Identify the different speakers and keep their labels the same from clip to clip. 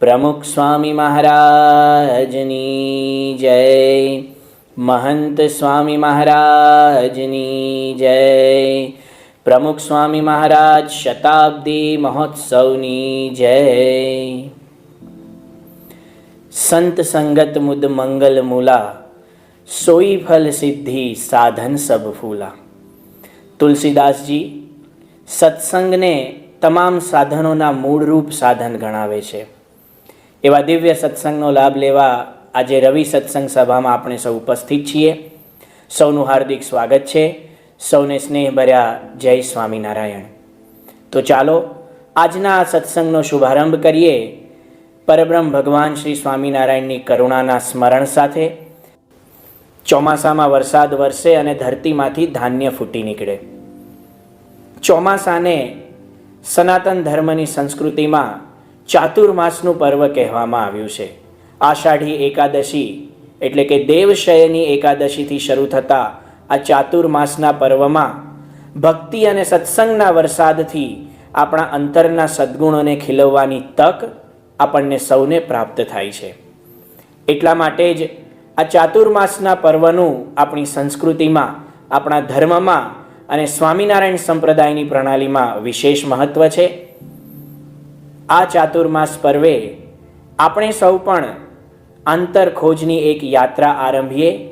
Speaker 1: પ્રમુખ સ્વામી મહારાજની જય. મહંત સ્વામી મહારાજની જય. પ્રમુખ સ્વામી મહારાજ શતાબ્દી મહોત્સવની જય. સંત સંગત મુદ મંગલ મૂલા, સોઈ ફલ સિદ્ધિ સાધન સબ ફૂલા. તુલસીદાસજી, સત્સંગને તમામ સાધનોના મૂળરૂપ સાધન ગણાવે છે. એવા દિવ્ય સત્સંગનો લાભ લેવા આજે રવિ સત્સંગ સભામાં આપણે સૌ ઉપસ્થિત છીએ. સૌનું હાર્દિક સ્વાગત છે. સૌને સ્નેહભર્યા જય સ્વામિનારાયણ. તો ચાલો, આજના આ સત્સંગનો શુભારંભ કરીએ. પરબ્રહ્મ ભગવાન શ્રી સ્વામિનારાયણની કરુણાના સ્મરણ સાથે. ચોમાસામાં વરસાદ વરસે અને ધરતીમાંથી ધાન્ય ફૂટી નીકળે. ચોમાસાને સનાતન ધર્મની સંસ્કૃતિમાં ચાતુર્માસનું પર્વ કહેવામાં આવ્યું છે. આષાઢી એકાદશી એટલે કે દેવશયની એકાદશીથી શરૂ થતા આ ચાતુર્માસના પર્વમાં ભક્તિ અને સત્સંગના વરસાદથી આપણા અંતરના સદ્ગુણોને ખીલવવાની તક આપણને સૌને પ્રાપ્ત થાય છે. એટલા માટે જ આ ચાતુર્માસના પર્વનું આપણી સંસ્કૃતિમાં, આપણા ધર્મમાં અને સ્વામિનારાયણ સંપ્રદાયની પ્રણાલીમાં વિશેષ મહત્વ છે. આ ચાતુર્માસ પર્વે આપણે સૌ પણ આંતર ખોજની એક યાત્રા આરંભીએ.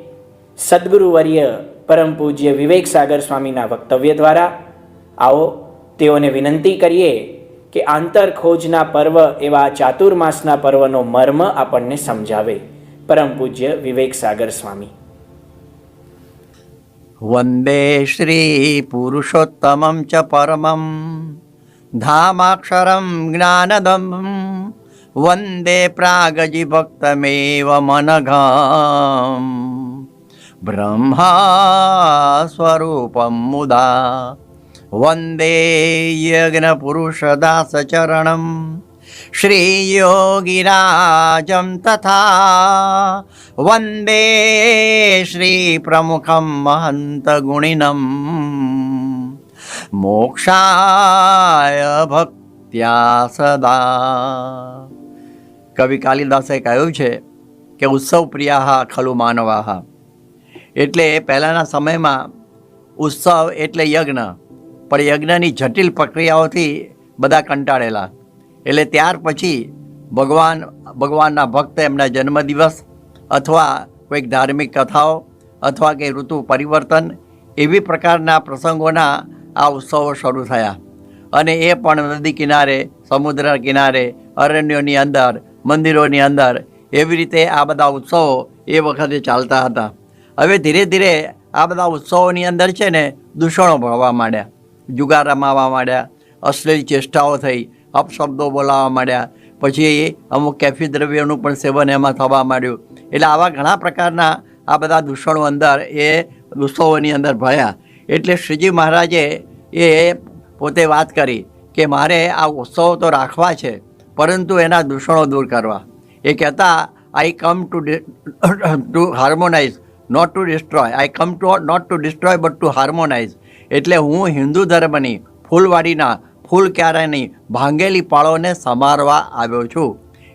Speaker 1: સદગુરુવર્ય પરમ પૂજ્ય વિવેક સાગર સ્વામીના વક્તવ્ય દ્વારા આવો તેઓને વિનંતી કરીએ કે આંતર ખોજના પર્વ એવા ચાતુર્માસના પર્વનો મર્મ આપણને સમજાવે. પરમ પૂજ્ય વિવેક સાગર સ્વામી.
Speaker 2: વંદે શ્રી પુરુષોત્તમં ચ પરમં धामाक्षरं ज्ञानदं वन्दे प्रागजिभक्तमेव मनघा ब्रह्मास्वरूपं मुदा वन्दे यज्ञपुरुषदासचरणं श्रीयोगिराजं तथा वन्दे श्रीप्रमुखं महन्तगुणिनम्। મોક્ષાય ભક્ત્યા સદા. કવિ કાલિદાસે કહ્યું છે કે ઉત્સવ પ્રિયા ખલુ માનવાહા. એટલે પહેલાંના સમયમાં ઉત્સવ એટલે યજ્ઞ, પણ યજ્ઞની જટિલ પ્રક્રિયાઓથી બધા કંટાળેલા. એટલે ત્યાર પછી ભગવાન, ભગવાનના ભક્ત એમના જન્મદિવસ અથવા કોઈક ધાર્મિક કથાઓ અથવા કે ઋતુ પરિવર્તન એવી પ્રકારના પ્રસંગોના આ ઉત્સવો શરૂ થયા. અને એ પણ નદી કિનારે, સમુદ્ર કિનારે, અરણ્યોની અંદર, મંદિરોની અંદર એવી રીતે આ બધા ઉત્સવો એ વખતે ચાલતા હતા. હવે ધીરે ધીરે આ બધા ઉત્સવોની અંદર છે ને દૂષણો ભળવા માંડ્યા. જુગાર રમાવા માંડ્યા, અશ્લીલ ચેષ્ટાઓ થઈ, અપશબ્દો બોલાવવા માંડ્યા. પછી અમુક કેફી દ્રવ્યોનું પણ સેવન એમાં થવા માંડ્યું. એટલે આવા ઘણા પ્રકારના આ બધા દૂષણો અંદર એ ઉત્સવોની અંદર ભળ્યા. એટલે શ્રીજી મહારાજે એ પોતે વાત કરી કે મારે આ ઉત્સવો તો રાખવા છે, પરંતુ એના દૂષણો દૂર કરવા. એ કહેતા I come to to harmonise not to destroy I come to not to destroy but to harmonise એટલે હું હિન્દુ ધર્મની ફૂલવાડીના ફૂલ ક્યારેની ભાંગેલી પાળોને સમારવા આવ્યો છું.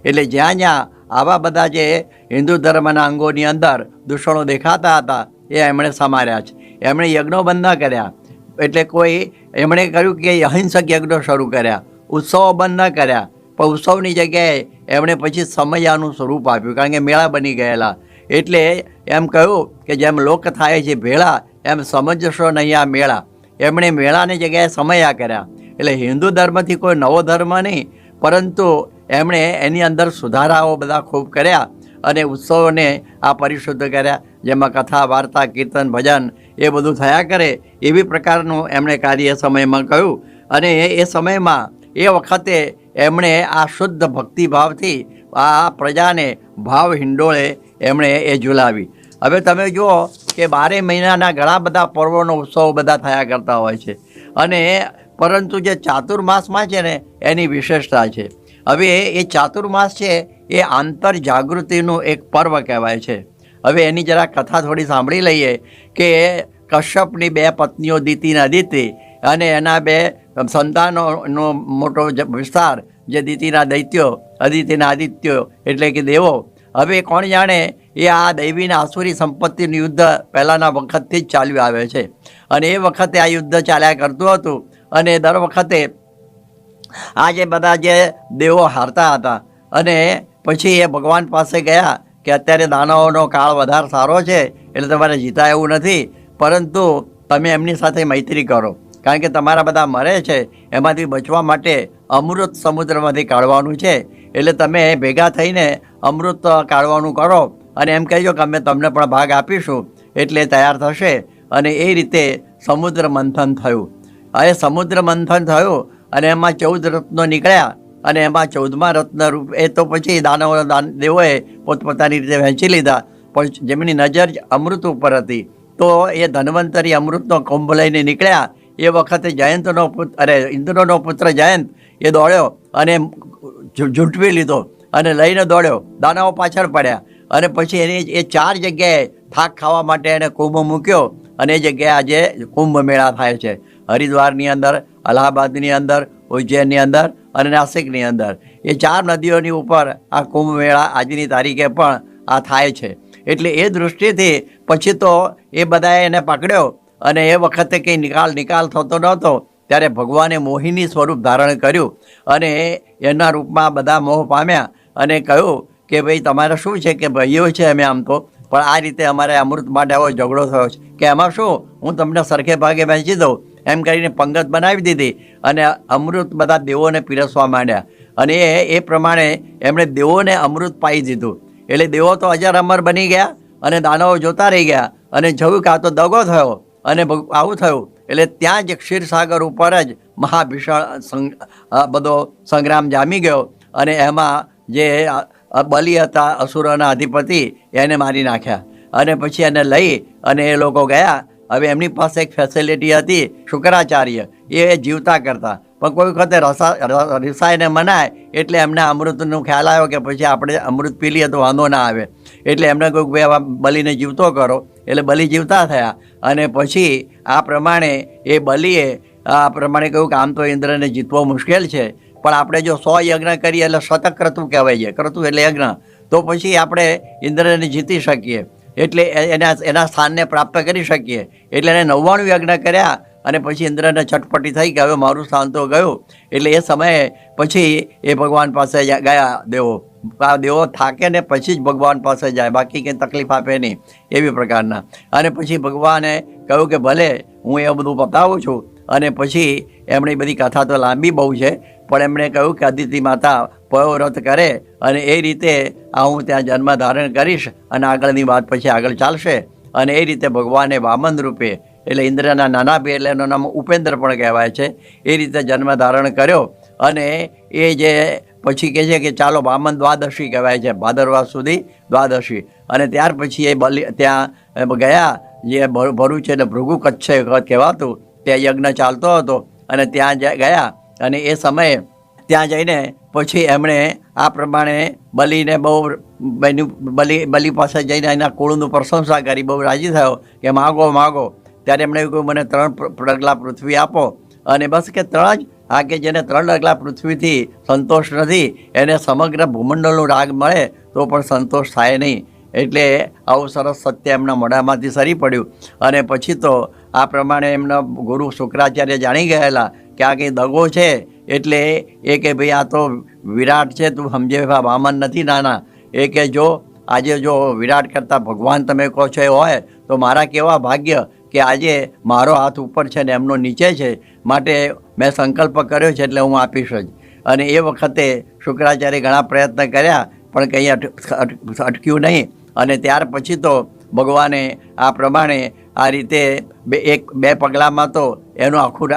Speaker 2: એટલે જ્યાં જ્યાં આવા બધા જે હિન્દુ ધર્મના અંગોની અંદર દૂષણો દેખાતા હતા, એ એમણે સમાર્યા છે. એમણે યજ્ઞો બંધ ન કર્યા. એટલે કોઈ એમણે કહ્યું કે અહિંસક યજ્ઞો શરૂ કર્યા. ઉત્સવો બંધ ન કર્યા. પણ ઉત્સવની જગ્યાએ એમણે પછી સમયાનું સ્વરૂપ આપ્યું, કારણ કે મેળા બની ગયેલા. એટલે એમ કહ્યું કે જેમ લોક થાય છે ભેળા, એમ સમજશો નહીં આ મેળા. એમણે મેળાની જગ્યાએ સમયા કર્યા. એટલે હિન્દુ ધર્મથી કોઈ નવો ધર્મ નહીં, પરંતુ એમણે એની અંદર સુધારાઓ બધા ખૂબ કર્યા અને ઉત્સવોને આ પરિશુદ્ધ કર્યા. જેમાં કથા, વાર્તા, કીર્તન, ભજન એ બધું થયા કરે એવી પ્રકારનું એમણે કાર્ય સમયમાં કહ્યું. અને એ સમયમાં એ વખતે એમણે આ શુદ્ધ ભક્તિભાવથી આ પ્રજાને ભાવ હિંડોળે એમણે એ ઝુલાવી. હવે તમે જુઓ કે બારે મહિનાના ઘણા બધા પર્વોનો ઉત્સવ બધા થયા કરતા હોય છે. અને પરંતુ જે ચાતુર્માસમાં છે ને, એની વિશેષતા છે. હવે એ ચાતુર્માસ છે, એ આંતર જાગૃતિનું એક પર્વ કહેવાય છે. હવે એની જરા કથા થોડી સાંભળી લઈએ કે કશ્યપની બે પત્નીઓ દીતિ અને અદિતિ અને એના બે સંતાનોનો મોટો વિસ્તાર જે દિતિના દૈત્યો, અદિતિના આદિત્યો એટલે કે દેવો. હવે કોણ જાણે એ આ દૈવીના આસુરી સંપત્તિનું યુદ્ધ પહેલાંના વખતથી જ ચાલ્યું આવે છે. અને એ વખતે આ યુદ્ધ ચાલ્યા કરતું હતું અને દર વખતે આ જે બધા જે દેવો હારતા હતા અને પછી એ ભગવાન પાસે ગયા કે અત્યારે દાનવોનો કાળ વધારે સારો છે, એટલે તમારે જીતા એવું નથી, પરંતુ તમે એમની સાથે મૈત્રી કરો. કારણ કે તમારા બધા મરે છે, એમાંથી બચવા માટે અમૃત સમુદ્રમાંથી કાઢવાનું છે. એટલે તમે ભેગા થઈને અમૃત કાઢવાનું કરો અને એમ કહેજો કે અમે તમને પણ ભાગ આપીશું, એટલે તૈયાર થશે અને એ રીતે સમુદ્ર મંથન થયું. હવે સમુદ્ર મંથન થયું અને એમાં ચૌદ રત્નો નીકળ્યા અને એમાં ચૌદમા રત્ન રૂપ એ તો પછી દાનવ દાન, દેવોએ પોતપોતાની રીતે વહેંચી લીધા. પણ જેમની નજર જ અમૃત ઉપર હતી, તો એ ધન્વંતરી અમૃતનો કુંભ લઈને નીકળ્યા. એ વખતે જયંતનો પુત્ર, અરે, ઇન્દ્રનો પુત્ર જયંત, એ દોડ્યો અને ઝૂંટવી લીધો અને લઈને દોડ્યો. દાનાઓ પાછળ પડ્યા અને પછી એની એ ચાર જગ્યાએ થાક ખાવા માટે એને કુંભ મૂક્યો અને એ જગ્યાએ આજે કુંભ મેળા થાય છે. હરિદ્વારની અંદર, અલ્હાબાદની અંદર, ઉજ્જૈનની અંદર અને નાસિકની અંદર. એ ચાર નદીઓની ઉપર આ કુંભ મેળા આજની તારીખે પણ આ થાય છે. એટલે એ દૃષ્ટિથી પછી તો એ બધાએ એને પકડ્યો અને એ વખતે કંઈ નિકાલ નિકાલ થતો નહોતો, ત્યારે ભગવાને મોહિની સ્વરૂપ ધારણ કર્યું અને એના રૂપમાં બધા મોહ પામ્યા અને કહ્યું કે ભાઈ, તમારે શું છે કે ભાઈઓ છે અમે આમ તો? પણ આ રીતે અમારે અમૃત માટે આવો ઝઘડો થયો છે. કે એમાં શું? હું તમને સરખે ભાગે વહેંચી દઉં. એમ કરીને પંગત બનાવી દીધી અને અમૃત બધા દેવોને પીરસવા માંડ્યા. અને એ એ પ્રમાણે એમણે દેવોને અમૃત પાઈ દીધું. એટલે દેવો તો અજર અમર બની ગયા અને દાનવો જોતા રહી ગયા અને જોયું કે તો દગો થયો અને આવું થયું. એટલે ત્યાં જ ક્ષીરસાગર ઉપર જ મહાભીષણ બધો સંગ્રામ જામી ગયો અને એમાં જે બલિ હતા અસુરોના અધિપતિ એને મારી નાખ્યા. અને પછી એને લઈ અને એ લોકો ગયા હવે એમની પાસે એક ફેસિલિટી હતી, શુક્રાચાર્ય. એ જીવતા કરતા. પણ કોઈ વખતે રસા રિસાઈને મનાય, એટલે એમને અમૃતનો ખ્યાલ આવ્યો કે પછી આપણે અમૃત પી લઈએ તો વાંધો ના આવે. એટલે એમને કહ્યું કે ભાઈ બલીને જીવતો કરો એટલે બલિ જીવતા થયા. અને પછી આ પ્રમાણે એ બલિએ, આ પ્રમાણે કહ્યું કે આમ તો ઇન્દ્રને જીતવો મુશ્કેલ છે. પણ આપણે જો સો યજ્ઞ કરીએ એટલે શતક ક્રતુ કહેવાય છે. ક્રતુ એટલે યજ્ઞ. તો પછી આપણે ઇન્દ્રને જીતી શકીએ. એટલે એના એના સ્થાનને પ્રાપ્ત કરી શકીએ. એટલે એને નવ્વાણું યજ્ઞ કર્યા અને પછી ઇન્દ્રને છટપટી થઈ કે હવે મારું સ્થાન તો ગયું. એટલે એ સમયે પછી એ ભગવાન પાસે ગયા દેવો. આ દેવો થાકે ને પછી જ ભગવાન પાસે જાય. બાકી કંઈ તકલીફ આપે નહીં એવી પ્રકારના. અને પછી ભગવાને કહ્યું કે ભલે હું એ બધું બતાવું છું. અને પછી એમણે બધી કથા તો લાંબી બહુ છે. પણ એમણે કહ્યું કે અદિતિ માતા પયો કરે અને એ રીતે આ હું ત્યાં જન્મ ધારણ કરીશ અને આગળની વાત પછી આગળ ચાલશે. અને એ રીતે ભગવાને વામન રૂપે, એટલે ઇન્દ્રના નાના ભાઈ એટલે એનું નામ ઉપેન્દ્ર પણ કહેવાય છે, એ રીતે જન્મ ધારણ કર્યો. અને એ જે પછી કહે છે કે ચાલો વામન દ્વાદશી કહેવાય છે, ભાદરવા સુધી દ્વાદશી. અને ત્યાર પછી એ બલિ, ત્યાં ગયા, જે ભરૂ- ભરૂચ એટલે ભૃગુ કચ્છ કહેવાતું, ત્યાં યજ્ઞ ચાલતો હતો. અને ત્યાં ગયા. અને એ સમયે ત્યાં જઈને પછી એમણે આ પ્રમાણે બલિને બહુ બની બલી બલી પાસે જઈને એના કુળનું પ્રશંસા કરી, બહુ રાજી થયો કે માગો માગો. ત્યારે એમણે કહ્યું મને ત્રણ ડગલા પૃથ્વી આપો. અને બસ કે ત્રણ જ? આ કે જેને ત્રણ ડગલા પૃથ્વીથી સંતોષ નથી, એને સમગ્ર ભૂમંડળનું રાગ મળે તો પણ સંતોષ થાય નહીં. એટલે આવું સરસ સત્ય એમના મોઢામાંથી સરી પડ્યું. અને પછી તો આ પ્રમાણે એમના ગુરુ શુક્રાચાર્ય જાણી ગયેલા કે આ કંઈ દગો છે? એટલે એ કે ભાઈ આ તો વિરાટ છે, તું સમજે વામન નથી નાના એ કે જો, આજે જો વિરાટ કરતાં ભગવાન તમે કહો છો એ હોય, તો મારા કેવા ભાગ્ય કે આજે મારો હાથ ઉપર છે ને એમનો નીચે છે, માટે મેં સંકલ્પ કર્યો છે એટલે હું આપીશ જ. અને એ વખતે શુક્રાચાર્ય ઘણા પ્રયત્ન કર્યા, પણ કંઈ અટ- અટ- અટક્યું નહીં. અને ત્યાર પછી તો ભગવાને આ પ્રમાણે આ રીતે બે, એક, બે પગલામાં તો એનું આખું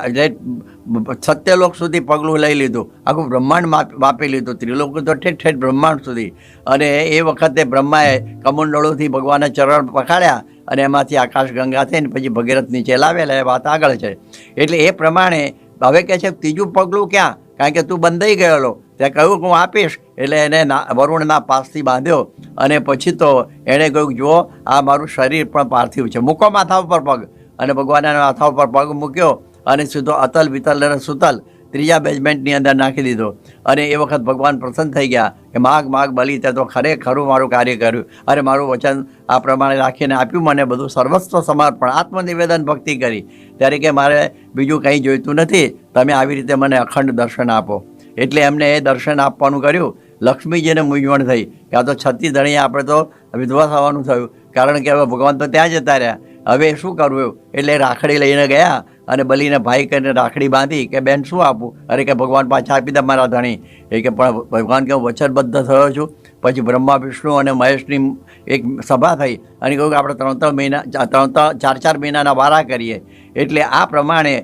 Speaker 2: સત્યલોક સુધી પગલું લઈ લીધું. આખું બ્રહ્માંડ માપી લીધું. ત્રિલોક તો ઠેઠ ઠેઠ બ્રહ્માંડ સુધી. અને એ વખતે બ્રહ્માએ કમંડળોથી ભગવાનના ચરણ પખાડ્યા અને એમાંથી આકાશ ગંગા થઈને પછી ભગીરથ નીચે લાવેલા. એ વાત આગળ છે. એટલે એ પ્રમાણે હવે કે છે, ત્રીજું પગલું ક્યાં? કારણ કે તું બંધાઈ ગયેલો. તે કહ્યું કે હું આપીશ. એટલે એને વરુણના પાસથી બાંધ્યો. અને પછી તો એણે કહ્યું જુઓ, આ મારું શરીર પણ પાર્થિવ છે. મૂકો માથા ઉપર પગ. અને ભગવાનના માથા ઉપર પગ મૂક્યો. અને સીધો અતલ વિતલ અને સુતલ ત્રીજા બેઝમેન્ટની અંદર નાખી દીધો. અને એ વખત ભગવાન પ્રસન્ન થઈ ગયા કે માગ માગ, બલી, તે તો ખરેખરું મારું કાર્ય કર્યું. અરે મારું વચન આ પ્રમાણે રાખીને આપ્યું મને બધું સર્વસ્વ સમર્પણ, આત્મનિવેદન ભક્તિ કરી. ત્યારે કે મારે બીજું કંઈ જોઈતું નથી, તમે આવી રીતે મને અખંડ દર્શન આપો. એટલે એમને એ દર્શન આપવાનું કર્યું. લક્ષ્મીજીને મૂંઝવણ થઈ. કે આ તો છત્તી ધણીએ આપણે તો વિધવા થવાનું થયું. કારણ કે હવે ભગવાન તો ત્યાં જતા રહ્યા. હવે શું કરવું એટલે રાખડી લઈને ગયા અને બલીને ભાઈ કરીને રાખડી બાંધી કે, બેન, શું આપું? અરે કે, ભગવાન પાછા આપી દે મારા ધણી. એ કે, પણ ભગવાન કે, હું વચનબદ્ધ થયો છું. પછી બ્રહ્મા, વિષ્ણુ અને મહેશની એક સભા થઈ અને કહ્યું કે, આપણે ત્રણ ત્રણ મહિના ત્રણ ત્રણ, ચાર ચાર મહિનાના વારા કરીએ. એટલે આ પ્રમાણે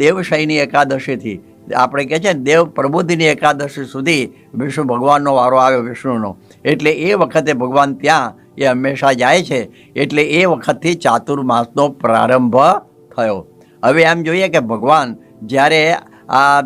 Speaker 2: દેવશયની એકાદશીથી, આપણે કહે છે દેવ પ્રબોધિની એકાદશી સુધી વિષ્ણુ ભગવાનનો વારો આવ્યો, વિષ્ણુનો. એટલે એ વખતે ભગવાન ત્યાં એ હંમેશા જાય છે. એટલે એ વખતથી ચાતુર્માસનો પ્રારંભ થયો. હવે એમ જોઈએ કે ભગવાન જ્યારે આ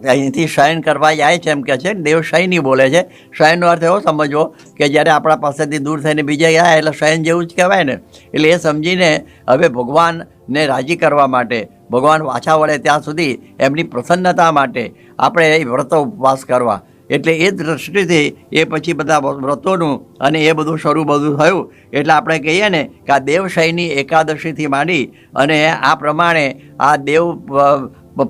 Speaker 2: અહીંથી શયન કરવા જાય છે એમ કહે છે, દેવ શયની બોલે છે. શયનનો અર્થ એવો, સમજવો કે જ્યારે આપણા પાસેથી દૂર થઈને બીજે ગયા એટલે શયન જેવું જ કહેવાય ને. એટલે એ સમજીને હવે ભગવાનને રાજી કરવા માટે, ભગવાન પાછા વળે ત્યાં સુધી એમની પ્રસન્નતા માટે આપણે એ વ્રતો ઉપવાસ કરવા. એટલે એ દૃષ્ટિથી એ પછી બધા વ્રતોનું અને એ બધું શરૂ બધું થયું. એટલે આપણે કહીએ ને કે આ દેવશયની એકાદશીથી માંડી અને આ પ્રમાણે આ દેવ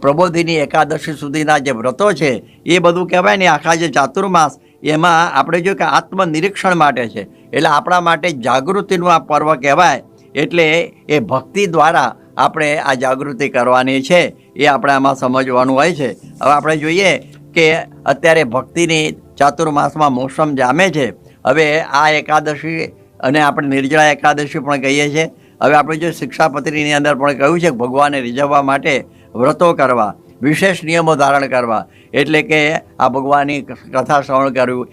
Speaker 2: પ્રબોધિની એકાદશી સુધીના જે વ્રતો છે, એ બધું કહેવાય ને આખા જે ચાતુર્માસ, એમાં આપણે જો કે આત્મનિરીક્ષણ માટે છે. એટલે આપણા માટે જાગૃતિનું આ પર્વ કહેવાય. એટલે એ ભક્તિ દ્વારા આપણે આ જાગૃતિ કરવાની છે, એ આપણે આમાં સમજવાનું હોય છે. હવે આપણે જોઈએ કે અત્યારે ભક્તિની ચાતુર્માસમાં મોસમ જામે છે. હવે આ એકાદશી અને આપણે નિર્જળા એકાદશી પણ કહીએ છીએ. હવે આપણે જે શિક્ષાપત્રીની અંદર પણ કહ્યું છે કે ભગવાનને રીઝવવા માટે વ્રતો કરવા, વિશેષ નિયમો ધારણ કરવા. એટલે કે આ ભગવાનની કથા શ્રવણ કરવું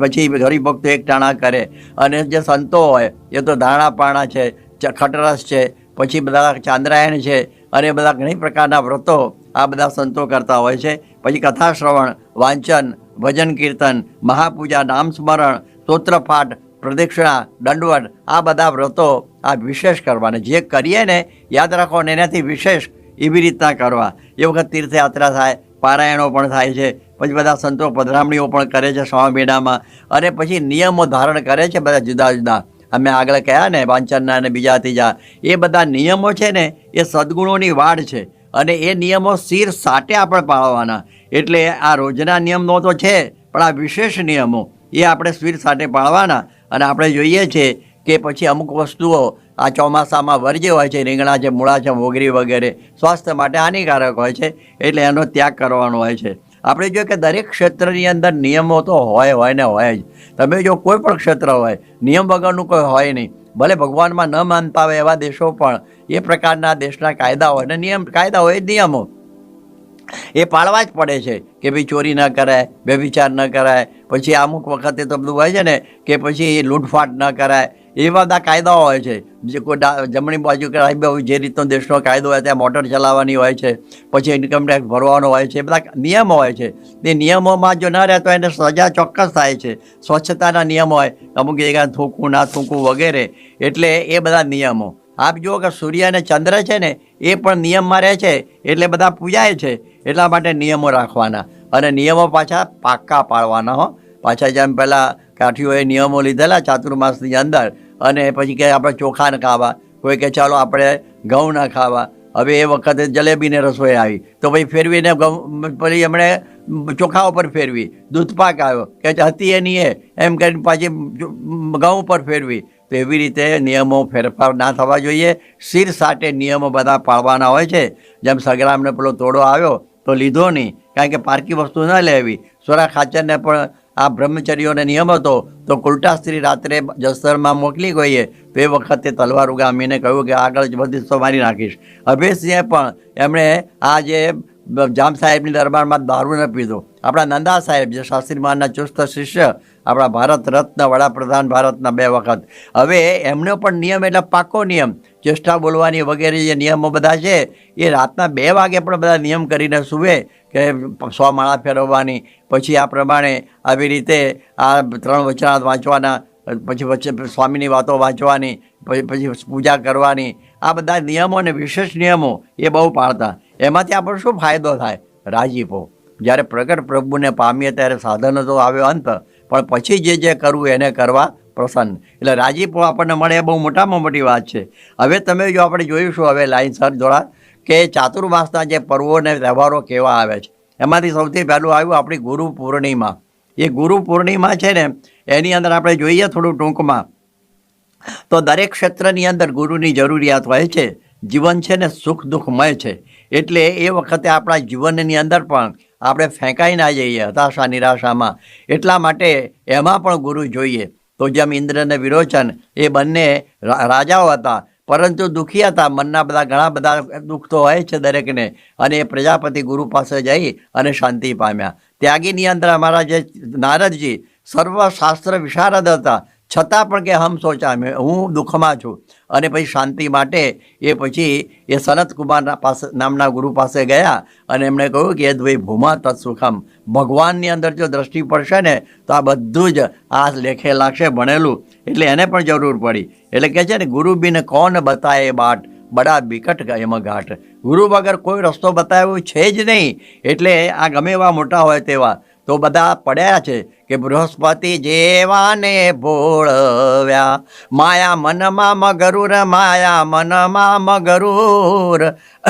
Speaker 2: પછી ગરીબ ભક્તો એક ટાણા કરે. અને જે સંતો હોય, એ તો ધારણા પાણા છે ખટરસ છે, પછી બધા ચાંદ્રાયણ છે, અને બધા ઘણી પ્રકારના વ્રતો આ બધા સંતો કરતા હોય છે. પછી કથા શ્રવણ વાંચન, ભજન કીર્તન, મહાપૂજા, નામ સ્મરણ સ્તોત્રપાઠ પ્રદક્ષિણા, દંડવટ, આ બધા વ્રતો આ વિશેષ કરવાના. જે કરીએ ને, યાદ રાખો ને એનાથી વિશેષ એવી રીતના કરવા. એ વખત તીર્થયાત્રા થાય, પારાયણો પણ થાય છે. પછી બધા સંતો પધરામણીઓ પણ કરે છે સ્વામી મેળામાં. અને પછી નિયમો ધારણ કરે છે બધા જુદા જુદા. અમે આગળ કહ્યા ને, વાંચનના અને બીજા ત્રીજા એ બધા નિયમો છે ને, એ સદગુણોની વાડ છે. અને એ નિયમો શિર સાટે આપણે પાળવાના. એટલે આ રોજના નિયમનો તો છે, પણ આ વિશેષ નિયમો એ આપણે શિર સાટે પાળવાના. અને આપણે જોઈએ છીએ કે પછી અમુક વસ્તુઓ આ ચોમાસામાં વર્જ્ય હોય છે, રીંગણા છે, મૂળા છે, મોગરી વગેરે, સ્વાસ્થ્ય માટે હાનિકારક હોય છે, એટલે એનો ત્યાગ કરવાનો હોય છે. આપણે જોઈએ કે દરેક ક્ષેત્રની અંદર નિયમો તો હોય હોય ને હોય જ. તમે જો કોઈ પણ ક્ષેત્ર હોય, નિયમ વગરનું કોઈ હોય નહીં. ભલે ભગવાનમાં ન માનતા હોય એવા દેશો પણ એ પ્રકારના દેશના કાયદાઓ અને નિયમ કાયદા હોય એ નિયમો. એ પાળવા જ પડે છે કે ભાઈ ચોરી ન કરાય, વ્યભિચાર ન કરાય, પછી અમુક વખતે તો બધું હોય છે ને કે પછી લૂંટફાટ ન કરાય એવા બધા કાયદાઓ હોય છે. જે કોઈ જમણી બાજુ કે જે રીતનો દેશનો કાયદો હોય, ત્યાં મોટર ચલાવવાની હોય છે. પછી ઇન્કમ ટેક્સ ભરવાનો હોય છે. એ બધા નિયમો હોય છે. તે નિયમોમાં જો ન રહે તો એને સજા ચોક્કસ થાય છે. સ્વચ્છતાના નિયમો હોય. અમુક જગ્યાએ થૂંકવું, ના થૂંકવું વગેરે. એટલે એ બધા નિયમો. આપ જુઓ કે સૂર્ય અને ચંદ્ર છે ને, એ પણ નિયમમાં રહે છે. એટલે બધા પૂજાય છે. એટલા માટે નિયમો રાખવાના. અને નિયમો પાછા પાક્કા પાડવાના, હો. પાછા જેમ પહેલાં કાઠીઓએ નિયમો લીધેલા ચાતુર્માસની અંદર અને પછી કે આપણે ચોખા ન ખાવા. કોઈ કે ચાલો આપણે ઘઉં ન ખાવા. હવે એ વખતે જલેબીને રસોઈ આવી. તો પછી ફેરવીને ઘઉં, પછી એમણે ચોખા ઉપર ફેરવી. દૂધપાક આવ્યો. કે હતી એ નહીં એ. એમ કરીને પાછી ઘઉં ઉપર ફેરવી. તો એવી રીતે નિયમો ફેરફાર ના થવા જોઈએ. શિર સાટે નિયમો બધા પાળવાના હોય છે. જેમ સગરામને પેલો તોડો આવ્યો, તો લીધો નહીં. કારણ કે પારકી વસ્તુ ન લેવી. સોરા ખાચરને પણ આ બ્રહ્મચર્યોનો નિયમ હતો, તો કુલટા સ્ત્રી રાત્રે જસરમાં મોકલી ગઈએ, તો વખતે તલવાર ઉગામીને કહ્યું કે આગળ જ બધી તો મારી નાખીશ. અભયસિંહે પણ એમણે આ જે જામ સાહેબની દરબારમાં દારૂ ન પીધો. આપણા નંદા સાહેબ, જે શાસ્ત્રી મહાનના ચુસ્ત શિષ્ય આપણા ભારત રત્ન વડાપ્રધાન ભારતના બે વખત. હવે એમનો પણ નિયમ એટલે પાકો નિયમ. ચેષ્ટા બોલવાની વગેરે જે નિયમો બધા છે, એ રાતના બે વાગે પણ બધા નિયમ કરીને સૂવે કે સો માળા ફેરવવાની. પછી આ પ્રમાણે આવી રીતે આ ત્રણ વચનાથ વાંચવાના, પછી વચ્ચે સ્વામીની વાતો વાંચવાની, પછી પૂજા કરવાની. આ બધા નિયમો અને વિશેષ નિયમો એ બહુ પાળતા. એમાંથી આપણને શું ફાયદો થાય? રાજીપો. જ્યારે પ્રગટ પ્રભુને પામીએ ત્યારે સાધનો તો આવ્યો અંત. પણ પછી જે જે કરવું એને કરવા પ્રસન્ન. એટલે રાજીપો આપણને મળે એ બહુ મોટામાં મોટી વાત છે. હવે તમે જો આપણે જોઈશું હવે લાઈનસર જોડા, કે ચાતુર્માસના જે પર્વો અને તહેવારો કેવા આવે છે. એમાંથી સૌથી પહેલું આવ્યું આપણી ગુરુ પૂર્ણિમા. એ ગુરુ પૂર્ણિમા છે ને, એની અંદર આપણે જોઈએ થોડું ટૂંકમાં. તો દરેક ક્ષેત્રની અંદર ગુરુની જરૂરિયાત હોય છે. જીવન છે ને સુખ દુઃખમય છે. એટલે એ વખતે આપણા જીવનની અંદર પણ આપણે ફેંકાઈ ના જઈએ હતાશા નિરાશામાં. એટલા માટે એમાં પણ ગુરુ જોઈએ. તો જેમ ઇન્દ્ર વિરોચન, એ બંને રાજાઓ હતા. પરંતુ દુઃખી હતા. મનના બધા ઘણા બધા દુઃખ તો હોય છે દરેકને. અને એ પ્રજાપતિ ગુરુ પાસે જઈ અને શાંતિ પામ્યા. ત્યાગીની અંદર અમારા જે નારદજી, સર્વશાસ્ત્ર વિશારદ હતા. છતાં પણ કે હમ સોચા મેં, હું દુઃખમાં છું. અને પછી શાંતિ માટે એ પછી એ સનત કુમારના પાસે, નામના ગુરુ પાસે ગયા અને એમણે કહ્યું કે દ્વૈ ભૂમા તત્સુખમ. ભગવાનની અંદર જો દ્રષ્ટિ પડશે ને, તો આ બધું જ આ લેખે લાગશે ભણેલું. એટલે એને પણ જરૂર પડી. એટલે કહે છે ને, ગુરુ બિન કોણ બતાએ બાટ? બડા બિકટ એમાં ઘાટ. ગુરુ વગર કોઈ રસ્તો બતાવ્યો છે જ નહીં. એટલે આ ગમે એવા મોટા હોય તેવા. તો બધા પડ્યા છે કે બૃહસ્પતિ જેવાને ભોળવ્યા. માયા મનમાં મગરૂર, માયા મનમાં મગરૂર.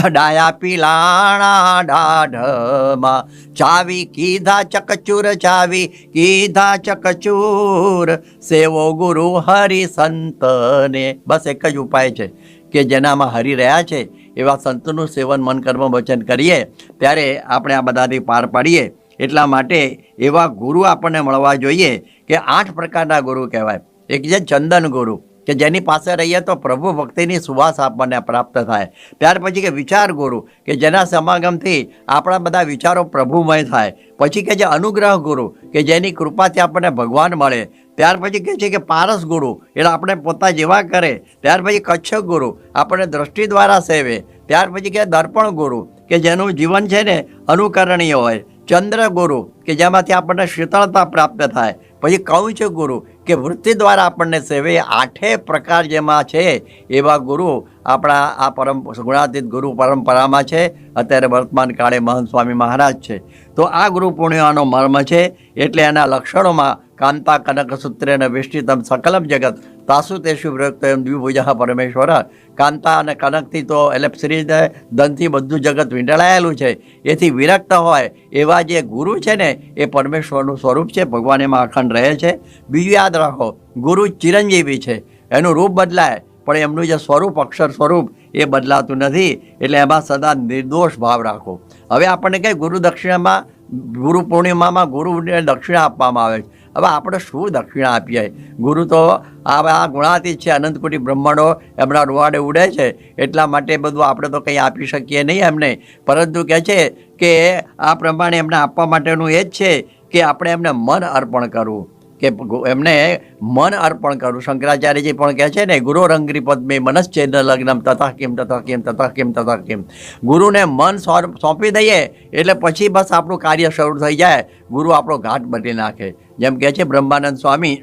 Speaker 2: ડાયા પીલાણા ડાઢમાં. ચાવી કીધા ચકચૂર, ચાવી કીધા ચકચૂર. સેવો ગુરુ હરિ સંતને. બસ એક જ ઉપાય છે કે જેનામાં હરી રહ્યા છે એવા સંતનું સેવન મન કર્મ વચન કરીએ. ત્યારે આપણે આ બધાથી પાર પાડીએ. એટલા માટે એવા ગુરુ આપણને મળવા જોઈએ કે આઠ પ્રકારના ગુરુ કહેવાય. એક છે ચંદન ગુરુ, કે જેની પાસે રહીએ તો પ્રભુ ભક્તિની સુવાસ આપણને પ્રાપ્ત થાય. ત્યાર પછી કે વિચાર ગુરુ, કે જેના સમાગમથી આપણા બધા વિચારો પ્રભુમય થાય. પછી કે જે અનુગ્રહ ગુરુ, કે જેની કૃપાથી આપણને ભગવાન મળે. ત્યાર પછી કહે છે કે પારસ ગુરુ, એટલે આપણે પોતા જેવા કરે. ત્યાર પછી કચ્છ ગુરુ, આપણને દ્રષ્ટિ દ્વારા સેવે. ત્યાર પછી કે દર્પણ ગુરુ, કે જેનું જીવન છે ને અનુકરણીય હોય. ચંદ્ર ગુરુ કે જેમાંથી આપણને શીતળતા પ્રાપ્ત થાય. પછી કૌંચ ગુરુ કે વૃત્તિ દ્વારા આપણને સેવે આઠે પ્રકાર જેમાં છે. એવા ગુરુ આપણા આ પરમ ગુણાતીત ગુરુ પરંપરામાં છે. અત્યારે વર્તમાન કાળે મહંત સ્વામી મહારાજ છે. તો આ ગુરુ પૂર્ણિમાનો મર્મ છે. એટલે એના લક્ષણોમાં કાંતા કનક સૂત્રેન વિષ્ટિતમ સકલમ જગત તાસુ તેસુ વિરક્ત એમ દ્વિભુજા પરમેશ્વર કાંતા અને કનકથી તો એટલે શ્રીને ધનથી બધું જગત વીંટળાયેલું છે એથી વિરક્ત હોય એવા જે ગુરુ છે ને એ પરમેશ્વરનું સ્વરૂપ છે ભગવાન એમાં અખંડ રહે છે બીજું યાદ રાખો, ગુરુ ચિરંજીવી છે, એનું રૂપ બદલાય, પણ એમનું જે સ્વરૂપ, અક્ષર સ્વરૂપ, એ બદલાતું નથી, એટલે એમાં સદા નિર્દોષ ભાવ રાખો. હવે આપણને કંઈ ગુરુ દક્ષિણામાં, ગુરુ પૂર્ણિમામાં ગુરુને દક્ષિણા આપવામાં આવે છે. હવે આપણે શું દક્ષિણા આપીએ? ગુરુ તો આ આ ગુણાતીત છે, અનંતકોટી બ્રહ્માંડો એમના રૂવાડે ઉડે છે, એટલા માટે બધું આપણે તો કંઈ આપી શકીએ નહીં એમને. પરંતુ કહે છે કે આ પ્રમાણે એમને આપવા માટેનું એ જ છે કે આપણે એમને મન અર્પણ કરવું. કે એમને મન અર્પણ કરવું શંકરાચાર્યજી પણ કહે છે ને, ગુરુ રંગરી પદ્મે મનશ્ચેદ લગ્નમ, તથા કિમ તથા કિમ, તથા કેમ તથા કેમ. ગુરુને મન સોંપી દઈએ એટલે પછી બસ આપણું કાર્ય શરૂ થઈ જાય. ગુરુ આપણો ઘાટ બદલી નાખે. જેમ કહે છે બ્રહ્માનંદ સ્વામી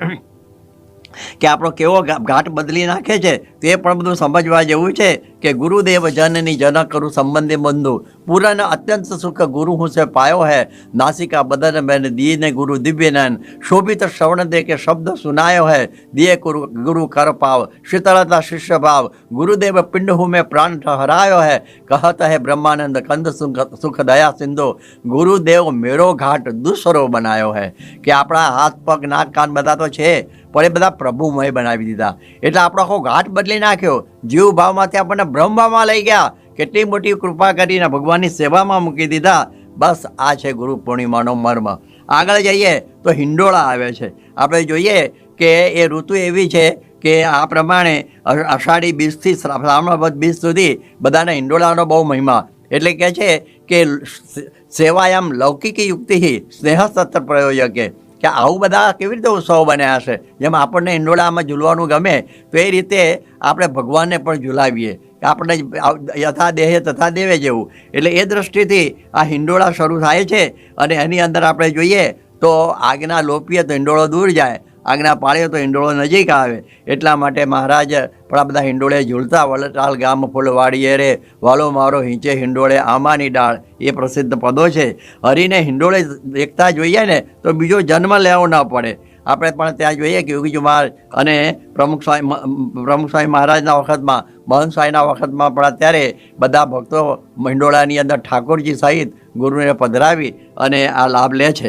Speaker 2: કે આપણો કેવો ઘાટ બદલી નાખે છે, તે પણ બધું સમજવા જેવું છે કે ગુરુદેવ જનની જન કરું સંબંધી બંધુ. પૂરન અત્યંત સુખ ગુરુ હું સે પાયો હે, નાસિકા બદન મેન દીને ગુરુ દિવ્યનન. શોભિત શ્રવણ દે કે શબ્દ સુનાયો હે દિયે ગુરુ કર પાવ. શીતળતા શિષ્ય ભાવ. ગુરુદેવ પિંડ હું મેં પ્રાણ ઠહરાયો હે, કહત હે બ્રહ્માનંદ કંદ સુખ દયા સિંધુ. ગુરુદેવ મેળો ઘાટ દુસરો બનાયો હે. કે આપણા હાથ પગ, નાક, કાન બધા તો છે પણ એ બધા પ્રભુમય બનાવી દીધા. એટલે આપણો આખો ઘાટ બદલી નાખ્યો. જીવ ભાવમાંથી આપણને બ્રહ્મભાવમાં લઈ ગયા. કેટલી મોટી કૃપા કરીને ભગવાનની સેવામાં મૂકી દીધા. બસ આ છે ગુરુ પૂર્ણિમાનો મર્મ. આગળ જઈએ તો હિંડોળા આવે છે. આપણે જોઈએ કે એ ઋતુ એવી છે કે આ પ્રમાણે અષાઢી બીજથી શ્રા- બીજ સુધી બધાના હિંડોળાનો બહુ મહિમા. એટલે કહે છે કે સેવાયામ લૌકિક યુક્તિ સ્નેહસ્તત્ર પ્રયોજકે કે આવું બધા કેવી રીતે ઉત્સવ બન્યા હશે? જેમ આપણને હિંડોળામાં ઝૂલવાનું ગમે, તો એ રીતે આપણે ભગવાનને પણ ઝૂલાવીએ. કે આપણે યથા દેહે તથા દેવે જેવું. એટલે એ દૃષ્ટિથી આ હિંડોળા શરૂ થાય છે અને એની અંદર આપણે જોઈએ તો આજ્ઞા લોપીએ તો હિંડોળો દૂર જાય આજ્ઞા પાળીએ તો હિંડોળો નજીક આવે. એટલા માટે મહારાજ પણ બધા હિંડોળે ઝૂલતા વલટાલ ગામ ફૂલવાડીએ રે, વાલો મારો હિંચે હિંડોળે આમાની ડાળ. એ પ્રસિદ્ધ પદો છે. હરીને હિંડોળે દેખતા જોઈએ ને, તો બીજો જન્મ લેવો ન પડે. આપણે પણ ત્યાં જોઈએ કે યોગીજી મહારાજ અને પ્રમુખ સ્વામી પ્રમુખ સ્વામી મહારાજના વખતમાં, મહંત સ્વામીના વખતમાં પણ અત્યારે બધા ભક્તો હિંડોળાની અંદર ઠાકોરજી સહિત ગુરુને પધરાવી અને આ લાભ લે છે.